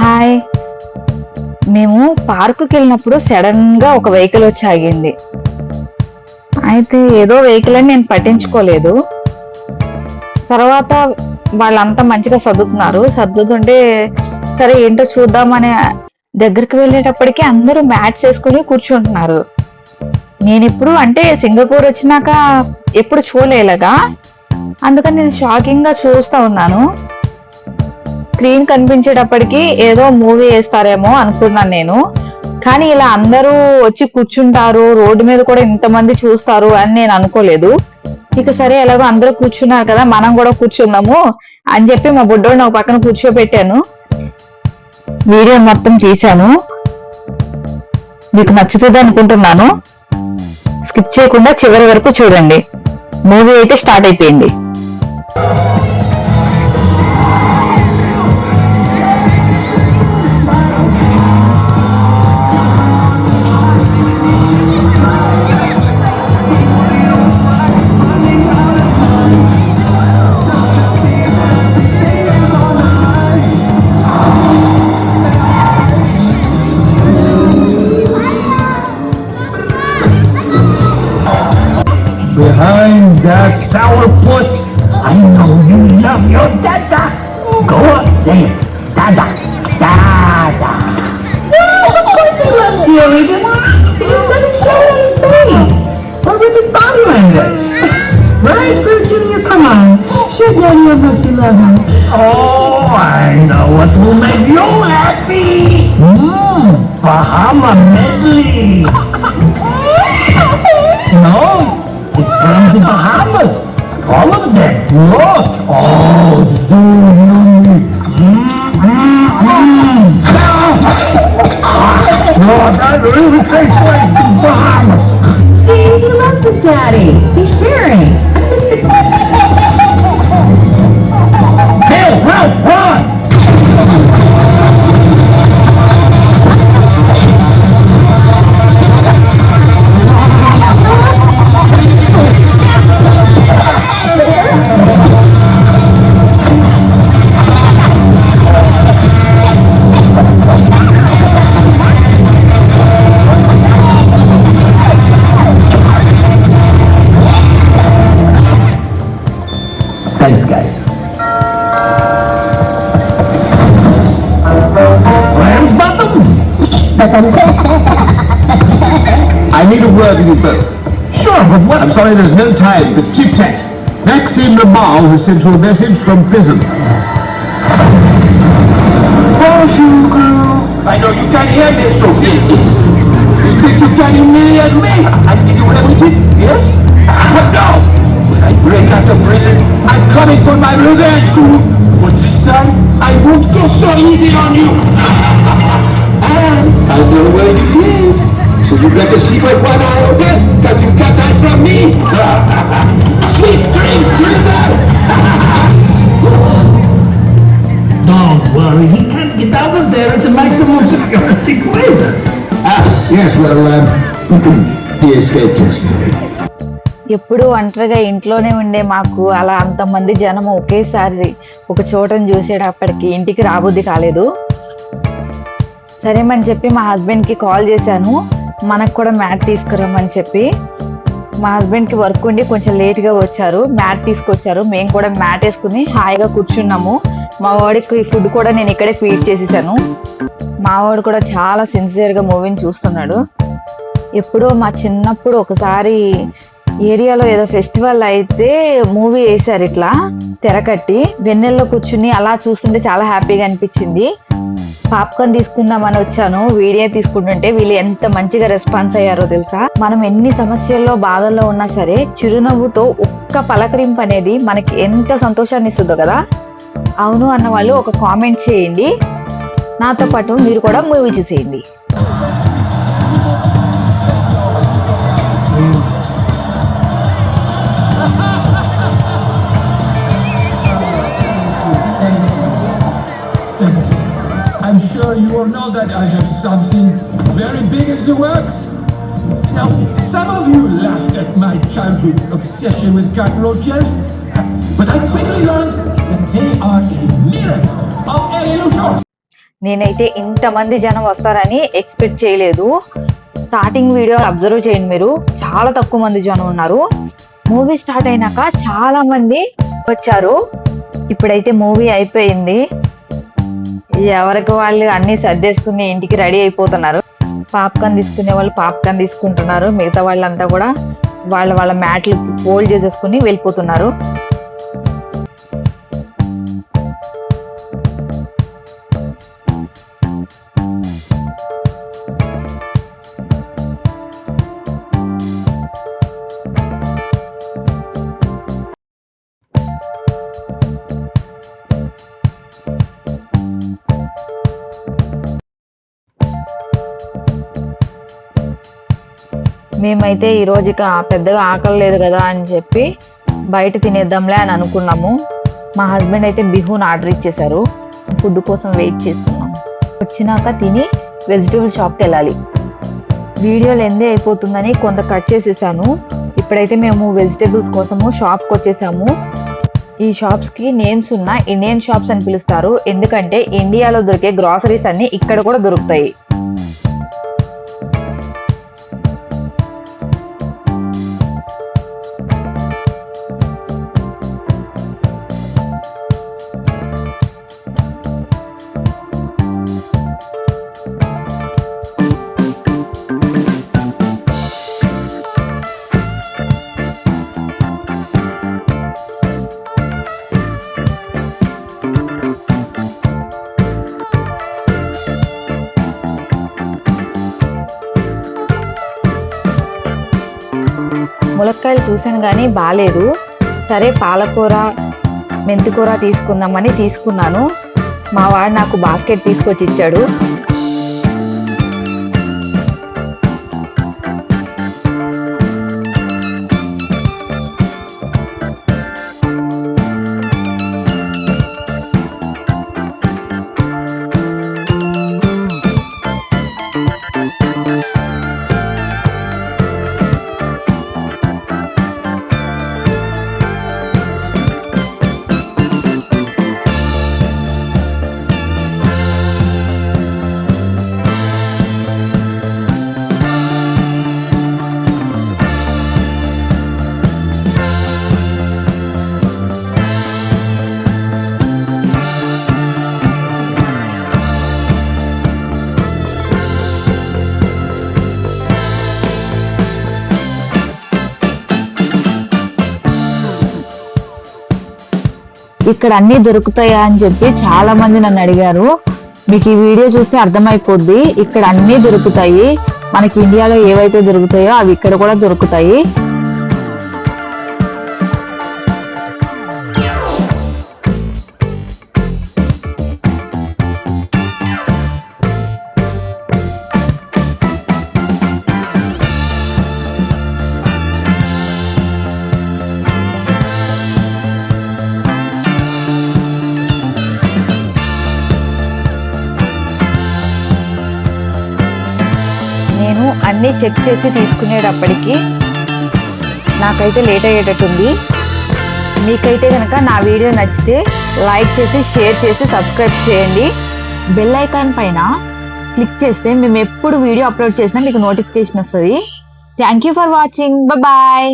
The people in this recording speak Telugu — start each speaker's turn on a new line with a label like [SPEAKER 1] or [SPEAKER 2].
[SPEAKER 1] హాయ్. మేము పార్కుకి వెళ్ళినప్పుడు సడన్గా ఒక వెహికల్ వచ్చి ఆగింది. అయితే ఏదో వెహికల్ అని నేను పట్టించుకోలేదు. తర్వాత వాళ్ళంతా మంచిగా సర్దుతున్నారు. సర్దుతుంటే సరే ఏంటో చూద్దామనే దగ్గరికి వెళ్ళేటప్పటికి అందరూ మ్యాట్స్ వేసుకుని కూర్చుంటున్నారు. నేను ఇప్పుడు అంటే సింగపూర్ వచ్చినాక ఎప్పుడు చూడలేలాగా అందుకని నేను షాకింగ్గా ఉన్నాను. స్క్రీన్ కనిపించేటప్పటికి ఏదో మూవీ వేస్తారేమో అనుకున్నాను నేను. కానీ ఇలా అందరూ వచ్చి కూర్చుంటారు రోడ్డు మీద కూడా ఇంతమంది చూస్తారు అని నేను అనుకోలేదు. ఇక సరే ఎలాగో అందరూ కూర్చున్నారు కదా మనం కూడా కూర్చుందాము అని చెప్పి మా బుడ్డోడిని ఒక పక్కన కూర్చోబెట్టాను. వీడియో మొత్తం తీశాను. మీకు నచ్చుతుంది అనుకుంటున్నాను. స్కిప్ చేయకుండా చివరి వరకు చూడండి. మూవీ అయితే స్టార్ట్ అయిపోయింది.
[SPEAKER 2] Behind that sourpuss, I know you love your dada. Go on, say it. Dada. Dada.
[SPEAKER 3] Of course he loves you. He just he just doesn't show it on his face or with his body language. right, Boo Junior? Come on, show Daddy how much you love him.
[SPEAKER 2] Oh, I know what will make you happy. Mmm, Bahama medley. No, it's from the Bahamas. All of them. Look. Oh, so yummy. Mm, mm. Oh, that really tastes like
[SPEAKER 4] I need a word with you both.
[SPEAKER 2] Sure, but what?
[SPEAKER 4] I'm sorry there's no time for chit-chat. Maxime Lamal has sent you a message from prison.
[SPEAKER 2] Bonjour, girl. I know you can hear me, so business. You think you can humiliate me? I did you everything, yes? no! When I break out of prison, I'm coming for my revenge, crew. But this time, I won't go so easy on you. So you better sleep with one eye open, cause you got that from me. Sweet dreams, prisoner! Don't worry, he can't get out of there. It's a maximum security prison.
[SPEAKER 4] Ah, yes, well, um, he escaped yesterday.
[SPEAKER 1] ఎప్పుడు ఒంటరిగా ఇంట్లోనే ఉండే మాకు అలా అంతమంది జనం ఒకేసారి ఒక చోటను చూసేటప్పటికి ఇంటికి రాబుద్ది కాలేదు సరేమని చెప్పి మా హస్బెండ్కి కాల్ చేశాను. మనకు కూడా మ్యాట్ తీసుకురమ్మని చెప్పి. మా హస్బెండ్కి వర్క్ ఉండి కొంచెం లేట్గా వచ్చారు. మ్యాట్ తీసుకొచ్చారు. మేము కూడా మ్యాట్ వేసుకుని హాయిగా కూర్చున్నాము. మా వాడికి ఫుడ్ కూడా నేను ఇక్కడే ఫీడ్ చేసేసాను. మా వాడు కూడా చాలా సిన్సియర్గా మూవీని చూస్తున్నాడు. ఎప్పుడో మా చిన్నప్పుడు ఒకసారి ఏరియాలో ఏదో ఫెస్టివల్ అయితే మూవీ వేశారు ఇట్లా తెరకట్టి. వెన్నెల్లో కూర్చుని అలా చూస్తుంటే చాలా హ్యాపీగా అనిపించింది. పాప్కార్న్ తీసుకుందామని వచ్చాను. వీడియో తీసుకుంటుంటే వీళ్ళు ఎంత మంచిగా రెస్పాన్స్ అయ్యారో తెలుసా? మనం ఎన్ని సమస్యల్లో బాధల్లో ఉన్నా సరే చిరునవ్వుతో ఒక్క పలకరింపు అనేది మనకి ఎంత సంతోషాన్ని ఇస్తుందో కదా? అవును అన్న వాళ్ళు ఒక కామెంట్ చేయండి. నాతో పాటు మీరు కూడా మూవీ చూసేయండి.
[SPEAKER 5] Sure you all know that I have something very big in the works. Now, some of you laughed at my childhood obsession with cockroaches, but I quickly learned that they are a miracle of evolution.
[SPEAKER 1] నేనైతే ఇంతమంది జనం వస్తారని ఎక్స్పెక్ట్ చేయలేదు స్టార్టింగ్ వీడియో అబ్జర్వ్ చేయండి మీరు చాలా తక్కువ మంది జనం ఉన్నారు మూవీ స్టార్ట్ అయినాక చాలా మంది వచ్చారు ఇప్పుడైతే మూవీ అయిపోయింది ఎవరికి వాళ్ళు అన్ని సర్దేసుకుని ఇంటికి రెడీ అయిపోతున్నారు. పాప్కార్న్ తీసుకునే వాళ్ళు పాప్కార్న్ తీసుకుంటున్నారు. మిగతా వాళ్ళంతా కూడా వాళ్ళ వాళ్ళ మ్యాట్లు ఫోల్డ్ చేసేసుకుని వెళ్ళిపోతున్నారు. మేమైతే ఈ ఇక పెద్దగా ఆకలి లేదు కదా అని చెప్పి బయట తినేద్దాంలే అని అనుకున్నాము. మా హస్బెండ్ అయితే బిహూన్ ఆర్డర్ ఇచ్చేశారు. ఫుడ్ కోసం వెయిట్ చేస్తున్నాం. వచ్చినాక తిని వెజిటేబుల్ షాప్కి వెళ్ళాలి. వీడియో లెందే అయిపోతుందని కొంత కట్ చేసేసాను. ఇప్పుడైతే మేము వెజిటేబుల్స్ కోసము షాప్కి వచ్చేసాము. ఈ షాప్స్కి నేమ్స్ ఉన్న ఇండియన్ షాప్స్ అని పిలుస్తారు. ఎందుకంటే ఇండియాలో దొరికే గ్రాసరీస్ అన్ని ఇక్కడ కూడా దొరుకుతాయి. చూశాను కానీ బాగాలేదు సరే పాలకూర మెంతికూర తీసుకుందామని తీసుకున్నాను. మా వాడు నాకు బాస్కెట్ తీసుకొచ్చి ఇచ్చాడు. ఇక్కడ అన్ని దొరుకుతాయా అని చెప్పి చాలా మంది నన్ను అడిగారు. మీకు ఈ వీడియో చూస్తే అర్థమైపోద్ది. ఇక్కడ అన్ని దొరుకుతాయి. మనకి ఇండియాలో ఏవైతే దొరుకుతాయో అవి ఇక్కడ కూడా దొరుకుతాయి. అన్నీ చెక్ చేసి తీసుకునేటప్పటికి నాకైతే లేట్ అయ్యేటట్టుంది. మీకైతే కనుక నా వీడియో నచ్చితే లైక్ చేసి షేర్ చేసి సబ్స్క్రైబ్ చేయండి. బెల్ ఐకాన్ పైన క్లిక్ చేస్తే మేము ఎప్పుడు వీడియో అప్లోడ్ చేసినా మీకు నోటిఫికేషన్ వస్తుంది. Thank you for watching. Bye.